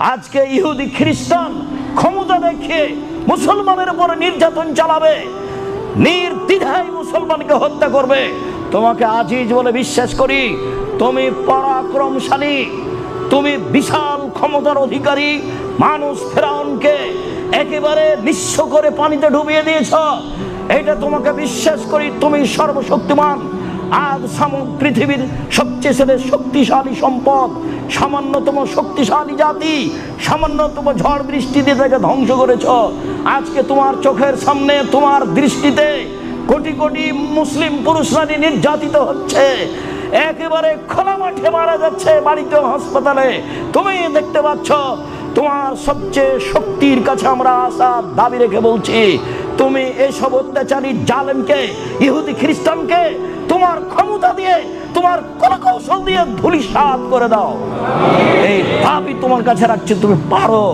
আজকে ইহুদি খ্রিস্টান ক্ষমতা দেখিয়ে মুসলমানের উপরে নির্যাতন চালাবে, নির্দ্বিধায় মুসলমানকে হত্যা করবে। তোমাকে আজিজ বলে বিশ্বাস করি, তুমি পরাক্রমশালী, তুমি বিশাল ক্ষমতার অধিকারী, মানুষ ফেরাউনকে একেবারে নিঃস্ব করে পানিতে ডুবিয়ে দিয়েছ। এটা তোমাকে বিশ্বাস করি, তুমি সর্বশক্তিমান। আজ পৃথিবীর সবচেয়ে ছেলে শক্তিশালী সম্পদ, সামান্যতম শক্তিশালী জাতি, সামান্যতম ঝড় বৃষ্টি দিয়ে তাকে ধ্বংস করেছ। আজকে তোমার চোখের সামনে, তোমার দৃষ্টিতে কোটি কোটি মুসলিম পুরুষরা নির্যাতিত হচ্ছে। একেবারে খোলা মাঠে মারা যাচ্ছে বাড়িতে হাসপাতালে। তুমি দেখতে পাচ্ছ, তোমার সবচেয়ে শক্তির কাছে আমরা আসার দাবি রেখে বলছি তুমি এসব অত্যাচারী জালেমকে, ইহুদি খ্রিস্টানকে তোমার ক্ষমতা দিয়ে, তোমার কলাকৌশল দিয়ে ধুলিসাৎ করে দাও। এই দাবি তোমার কাছে রাখছে, তুমি পারো।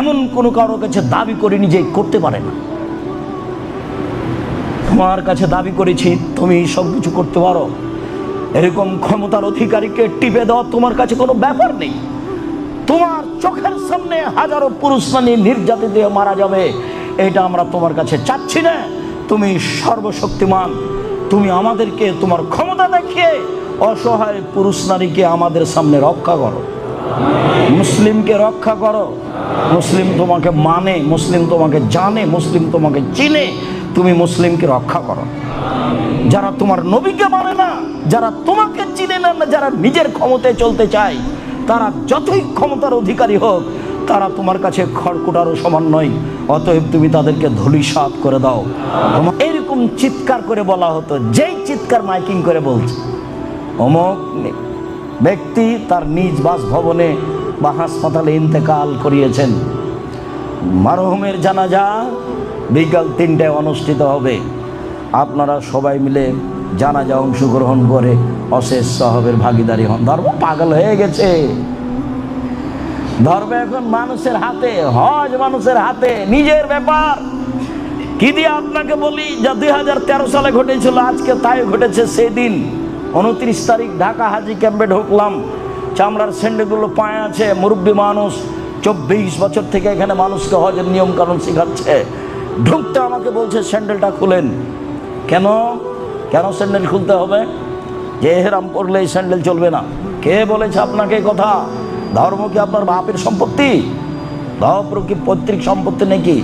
এমন কোনো কারও কাছে দাবি করিনি যে করতে পারে না। তোমার কাছে দাবি করেছি, তুমি সব কিছু করতে পারো। এরকম ক্ষমতার অধিকারীকে টিপে দেওয়া তোমার কাছে কোনো ব্যাপার নেই। তোমার চোখের সামনে হাজারো পুরুষ নারী নির্যাতিত মারা যাবে। এটা আমরা তোমার কাছে চাচ্ছি না। তুমি সর্বশক্তিমান। তুমি আমাদেরকে তোমার ক্ষমতা দেখিয়ে অসহায় পুরুষ নারীকে আমাদের সামনে রক্ষা করো। মুসলিমকে রক্ষা করো। মুসলিম তোমাকে মানে মুসলিম তোমাকে জানে, মুসলিম তোমাকে চিনে। তুমি মুসলিমকে রক্ষা করো। যারা তোমার নবীকে মানে না, যারা তোমাকে চিনে না, যারা নিজের ক্ষমতায় চলতে চায়, তারা যতই ক্ষমতার অধিকারী হোক তারা তোমার কাছে খড়কুটারও সমান নয়, অতএব তুমি তাদেরকে ধুলিসাৎ করে দাও। এরকম চিৎকার করে বলা হতো, যেই চিৎকার মাইকিং করে বলছে। অমুক ব্যক্তি তার নিজ বাসভবনে বা হাসপাতালে ইন্তেকাল করিয়েছেন। মারহুমের জানাজা বিকাল তিনটায় অনুষ্ঠিত হবে। আপনারা সবাই মিলে জানাজা অংশগ্রহণ করে অশেষ সহবের ভাগিদারি হন। ধর্ম পাগল হয়ে গেছে। ধর্ম এখন মানুষের হাতে, হজ মানুষের হাতে, নিজের ব্যাপার। কি দিয়ে আপনাকে বলি, যা দুই হাজার তেরো সালে ঘটেছিল, আজকে তাই ঘটেছে সেদিন। উনত্রিশ তারিখ ঢাকা হাজি ক্যাম্পে ঢুকলাম। চামড়ার স্যান্ডেলগুলো পায়ে আছে, মুরব্বী মানুষ চব্বিশ বছর থেকে এখানে মানুষকে হজের নিয়ম কানুন শেখাচ্ছে। ঢুকতে আমাকে বলছে, স্যান্ডেলটা খুলেন। কেন? কেন স্যান্ডেল খুলতে হবে? যে এহেরাম পরলে এই স্যান্ডেল চলবে না। কে বলেছে আপনাকে কথা? ধর্ম কি আপনার বাপের সম্পত্তি? ধর্ম কি পৈতৃক সম্পত্তি নাকি?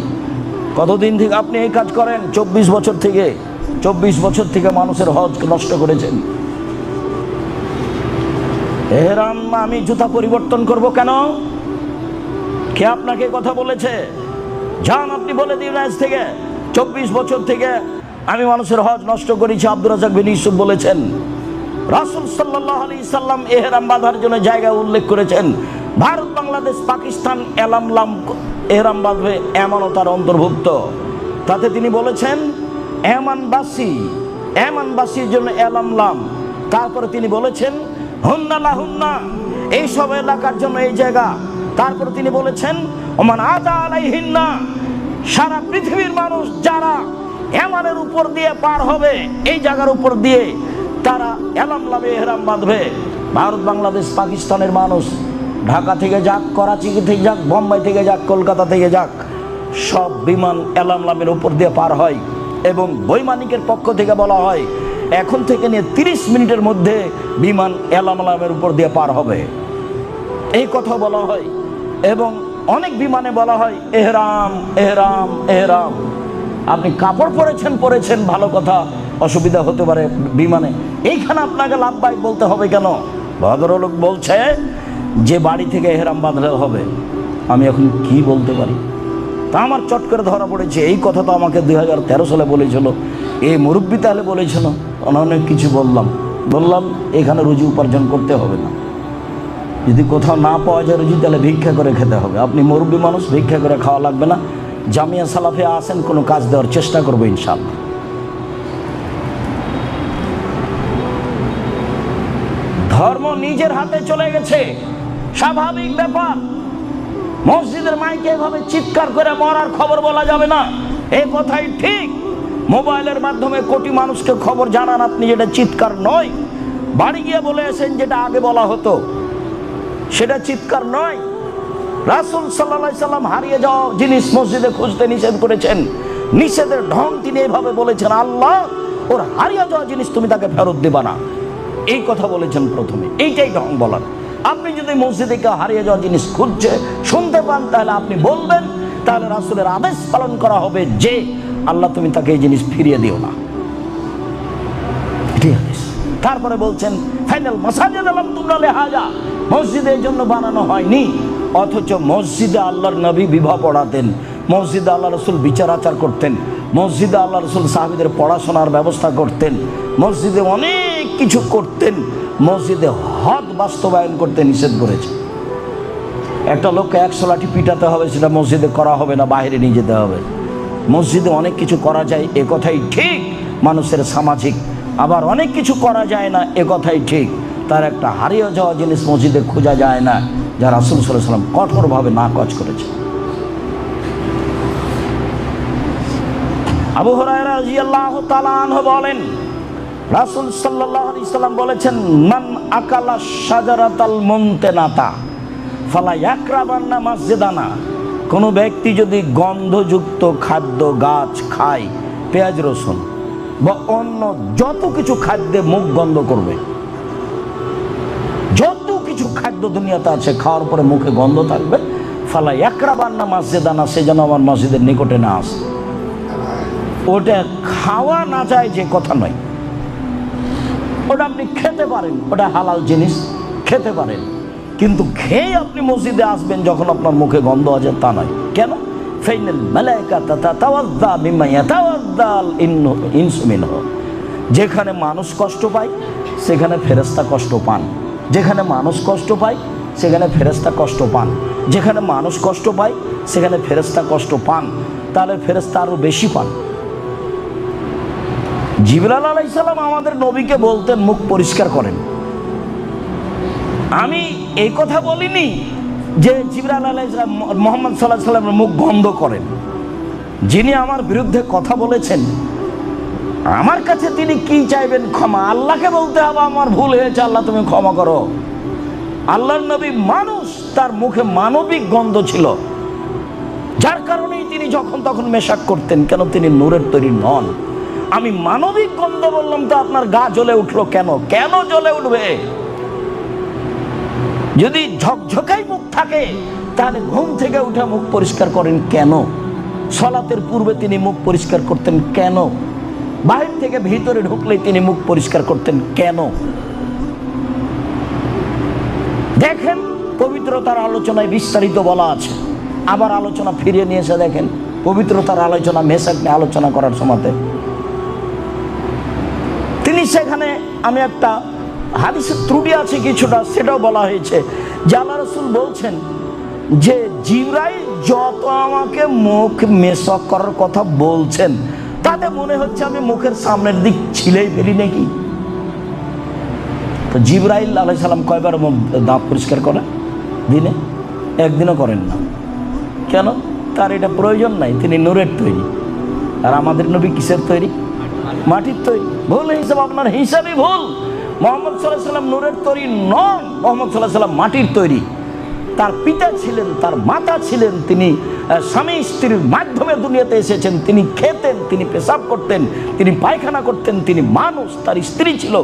কতদিন থেকে আপনি এই কাজ করেন? চব্বিশ বছর থেকে। চব্বিশ বছর থেকে মানুষের হজ নষ্ট করেছেন। এহেরাম, আমি জুতা পরিবর্তন করব কেন? কে আপনাকে কথা বলেছে? যান আপনি বলে দিন আজ থেকে। চব্বিশ বছর থেকে আমি মানুষের হজ নষ্ট করেছি, আব্দুর রাজাক বিন ইউসুফ বলেছেন। রাসুল সাল্লাহ আলী সাল্লাম এহেরাম বাঁধার জন্য জায়গা উল্লেখ করেছেন। ভারত, বাংলাদেশ, পাকিস্তান এলামলাম এহরাম বাঁধবে এমনও তার অন্তর্ভুক্ত। তাতে তিনি বলেছেন, এমানবাসী, এমানবাসীর জন্য এলামলাম তারপরে তিনি বলেছেন, হুন্না লা হুন্না এইসব এলাকার জন্য এই জায়গা। তারপরে তিনি বলেছেন, ওমান আদা আলাইহিন্না, সারা পৃথিবীর মানুষ যারা এমানের উপর দিয়ে পার হবে, এই জায়গার উপর দিয়ে তারা এলাম লাভে এহরাম বাঁধবে। ভারত, বাংলাদেশ, পাকিস্তানের মানুষ ঢাকা থেকে যাক, করাচি থেকে যাক, বোম্বাই থেকে যাক, কলকাতা থেকে যাক, সব বিমান এলাম লামের উপর দিয়ে পার হয় এবং বৈমানিকের পক্ষ থেকে বলা হয়, এখন থেকে নিয়ে তিরিশ মিনিটের মধ্যে বিমান এলাম লামের উপর দিয়ে পার হবে। এই কথা বলা হয় এবং অনেক বিমানে বলা হয়, এহরাম এহরাম এহরাম। আপনি কাপড় পরেছেন পরেছেন, ভালো কথা। অসুবিধা হতে পারে বিমানে। এইখানে আপনাকে লাভ লাভবাহিক বলতে হবে কেন? ভদ্রলোক বলছে যে বাড়ি থেকে এহরাম বাঁধলে হবে। আমি এখন কি বলতে পারি? তা আমার চট করে ধরা পড়েছে। এই কথা তো আমাকে দুই হাজার তেরো সালে বলেছিল। এই মুরব্বী তাহলে বলেছিল। অনেক কিছু বললাম। বললাম, এখানে রুজি উপার্জন করতে হবে না। যদি কোথাও না পাওয়া যায় রুজি, তাহলে ভিক্ষা করে খেতে হবে। আপনি মুরব্বী মানুষ, ভিক্ষা করে খাওয়া লাগবে না। জামিয়া সালাফে আসেন, কোনো কাজ দেওয়ার চেষ্টা করব ইনশাল্লাহ ধর্ম নিজের হাতে চলে গেছে। স্বাভাবিক ব্যাপার। মসজিদের মাইকে এভাবে চিৎকার করে মরার খবর বলা যাবে না। এই কথাই ঠিক। মোবাইলের মাধ্যমে কোটি মানুষকে খবর জানান আপনি যেটা চিৎকার নয়। বাড়ি গিয়ে বলে আসেন যেটা আগে বলা হতো। সেটা চিৎকার নয়। রাসুল সাল্লাহ সাল্লাম হারিয়ে যাওয়া জিনিস মসজিদে খুঁজতে নিষেধ করেছেন। নিষেধের ঢং তিনি এভাবে বলেছেন, আল্লাহ, ওর হারিয়ে যাওয়া জিনিস তুমি তাকে ফেরত দেবা না। এই কথা বলেছেন প্রথমে। এইটাই ঢং বলার। আপনি যদি মসজিদে কেউ হারিয়ে যাওয়া জিনিস খুঁজছে, শুনতে পান, তাহলে আপনি বলবেন, তাহলে রাসুলের আদেশ পালন করা হবে যে, আল্লাহ তুমি তাকে এই জিনিস ফিরিয়ে দিও না। তারপরে বলছেন, ফাইনাল মাসাজিদ আলম তোমরা লেহাজা মসজিদের জন্য বানানো হয়নি, অথচ মসজিদে আল্লাহর নবী বিবাহ পড়াতেন, মসজিদে আল্লাহ রসুল বিচার আচার করতেন, মসজিদে আল্লাহ রসুল সাহাবিদের পড়াশোনার ব্যবস্থা করতেন, মসজিদে অনেক কিছু করতেন, মসজিদে হদ বাস্তবায়ন করতে নিষেধ করেছে। একটা লোককে একশো লাঠি পিটাতে হবে, সেটা মসজিদে করা হবে না, বাইরে নিয়ে যেতে হবে। মসজিদে অনেক কিছু করা যায়, এ কথাই ঠিক। মানুষের সামাজিক, আবার অনেক কিছু করা যায় না, এ কথাই ঠিক। তার একটা হারিয়ে যাওয়া জিনিস মসজিদে খোঁজা যায় না, যা রাসুল সাল্লাম কঠোরভাবে না কাজ করেছে আবু হরায়রা রাদিয়াল্লাহু তাআলা বলেন রাসূল সাল্লাল্লাহু আলাইহি সাল্লাম বলেছেন, মান আকালা শাজারাতাল মুনতেনাতা ফালা ইয়াকরাবান্না মসজিদানা। কোনো ব্যক্তি যদি গন্ধযুক্ত খাদ্য গাছ খায়, পেঁয়াজ, রসুন বা অন্য যত কিছু খাদ্যে মুখ গন্ধ করবে, যত কিছু খাদ্য দুনিয়াতে আছে, খাওয়ার পরে মুখে গন্ধ থাকবে, ফালা একরাবান্না মসজিদানা, সে যেন আমার মসজিদের নিকটে না আসে। ওটা খাওয়া না যায় যে কথা নয়। ওটা আপনি খেতে পারেন। ওটা হালাল জিনিস, খেতে পারেন। কিন্তু খেয়ে আপনি মসজিদে আসবেন যখন আপনার মুখে গন্ধ আছে তা নয়। কেন? ফাইনাল যেখানে মানুষ কষ্ট পায়, সেখানে ফেরেশতা কষ্ট পান। যেখানে মানুষ কষ্ট পায়, সেখানে ফেরেশতা কষ্ট পান। যেখানে মানুষ কষ্ট পায়, সেখানে ফেরেশতা কষ্ট পান। তাহলে ফেরেশতা আরও বেশি পান। জিবরাল আলাইসাল্লাম আমাদের নবীকে বলতেন, মুখ পরিষ্কার করেন। আমি এই কথা বলিনি যে জিবরাল আলাইসালাম মোহাম্মদ সাল্লাহ সাল্লামের মুখ গন্ধ করেন। যিনি আমার বিরুদ্ধে কথা বলেছেন, আমার কাছে তিনি কি চাইবেন ক্ষমা? আল্লাহকে বলতে হবে, আমার ভুল হয়েছে, আল্লাহ তুমি ক্ষমা করো। আল্লাহর নবী মানুষ, তার মুখে মানবিক গন্ধ ছিল। যার কারণেই তিনি যখন তখন মেশাক করতেন, কেন তিনি নূরের তৈরি নন? আমি মানবিক গন্ধ বললাম তো আপনার গা জ্বলে উঠল কেন? কেন জ্বলে উঠবে? যদি ঝকঝকাই মুখ থাকে, তাহলে ঘুম থেকে উঠে মুখ পরিষ্কার করেন কেন? সলাতের পূর্বে তিনি মুখ পরিষ্কার করতেন কেন? বাহির থেকে ভিতরে ঢুকলেই তিনি মুখ পরিষ্কার করতেন কেন? দেখেন, পবিত্রতার আলোচনায় বিস্তারিত বলা আছে। আবার আলোচনা ফিরিয়ে নিয়ে এসে দেখেন, পবিত্রতার আলোচনা মেসাক নিয়ে আলোচনা করার সময়তে। সেখানে আমি একটা হাদিসের ত্রুটি আছে কিছুটা, সেটাও বলা হয়েছে। যে আল্লাহ রসুল বলছেন যে জিবরাই যত আমাকে মুখ মেসক করার কথা বলছেন, তাতে মনে হচ্ছে আমি মুখের সামনের দিক ছিলেই ফেলি নাকি? তো জিবরাইল আলাই সালাম কয়বার মুখ, দাঁত পরিষ্কার করে? দিনে? একদিনও করেন না। কেন? তার এটা প্রয়োজন নাই, তিনি নূরের তৈরি। আর আমাদের নবী কিসের তৈরি? মাটির তৈরি। ভুল হিসাব আপনার হিসাবই ভুল। মোহাম্মদ সাল্লাহ সাল্লাম নূরের তৈরি নন। মোহাম্মদ সাল্লাহ সাল্লাম মাটির তৈরি। তার পিতা ছিলেন, তার মাতা ছিলেন, তিনি স্বামী স্ত্রীর মাধ্যমে দুনিয়াতে এসেছেন। তিনি খেতেন, তিনি পেশাব করতেন, তিনি পায়খানা করতেন, তিনি মানুষ, তার স্ত্রী ছিল,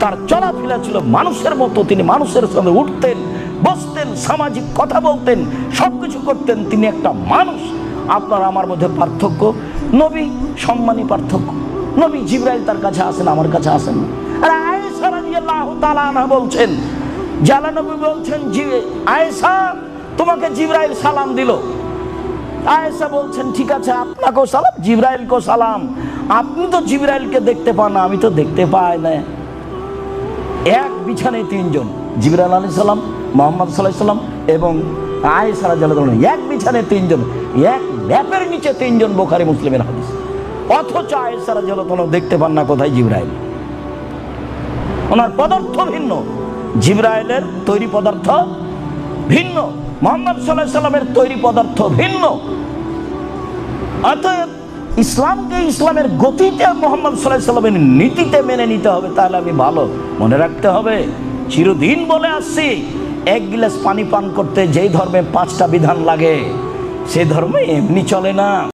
তার চলাফেরা ছিল মানুষের মতো। তিনি মানুষের সঙ্গে উঠতেন, বসতেন, সামাজিক কথা বলতেন সব কিছু করতেন। তিনি একটা মানুষ। আপনার আমার মধ্যে পার্থক্য, নবী সম্মানী পার্থক্য। নবী জিব্রাইল তার কাছে আসেন, আমার কাছে আসেন। আর আয়েশা রাদিয়াল্লাহু তাআলা আনহা বলছেন জালা নবী বলছেন, জি, আয়েশা, তোমাকে জিব্রাইল সালাম দিল। আয়েশা বলছেন, ঠিক আছে, আপনাকেও সালাম, জিব্রাইলকেও সালাম। আপনি তো জিব্রাইলকে দেখতে পান না, আমি তো দেখতে পাই না। এক বিছানায় তিনজন জিবরাল আলী সাল্লাম মোহাম্মদ সাল্লাহ সাল্লাম এবং আয়েসারা জাল এক বিছানায় তিনজন, এক ল্যাপের নিচে তিনজন বোখারি মুসলিমের হাদিস। অথচ আয়েসারা জাল দেখতে পান না কোথায় জিব্রাইল। ওনার পদার্থ ভিন্ন। জিব্রাইলের তৈরি পদার্থ ভিন্ন। মোহাম্মদ সাল্লাহ সাল্লামের তৈরি পদার্থ ভিন্ন। অতএব ইসলামকে ইসলামের গতিতে মোহাম্মদ সাল্লাহ সাল্লামের নীতিতে মেনে নিতে হবে, তাহলে আমি ভালো। মনে রাখতে হবে, চিরদিন বলে আসছি, এক গিলাস পানি পান করতে যেই ধর্মে পাঁচটা বিধান লাগে, সে ধর্মে এমনি চলে না।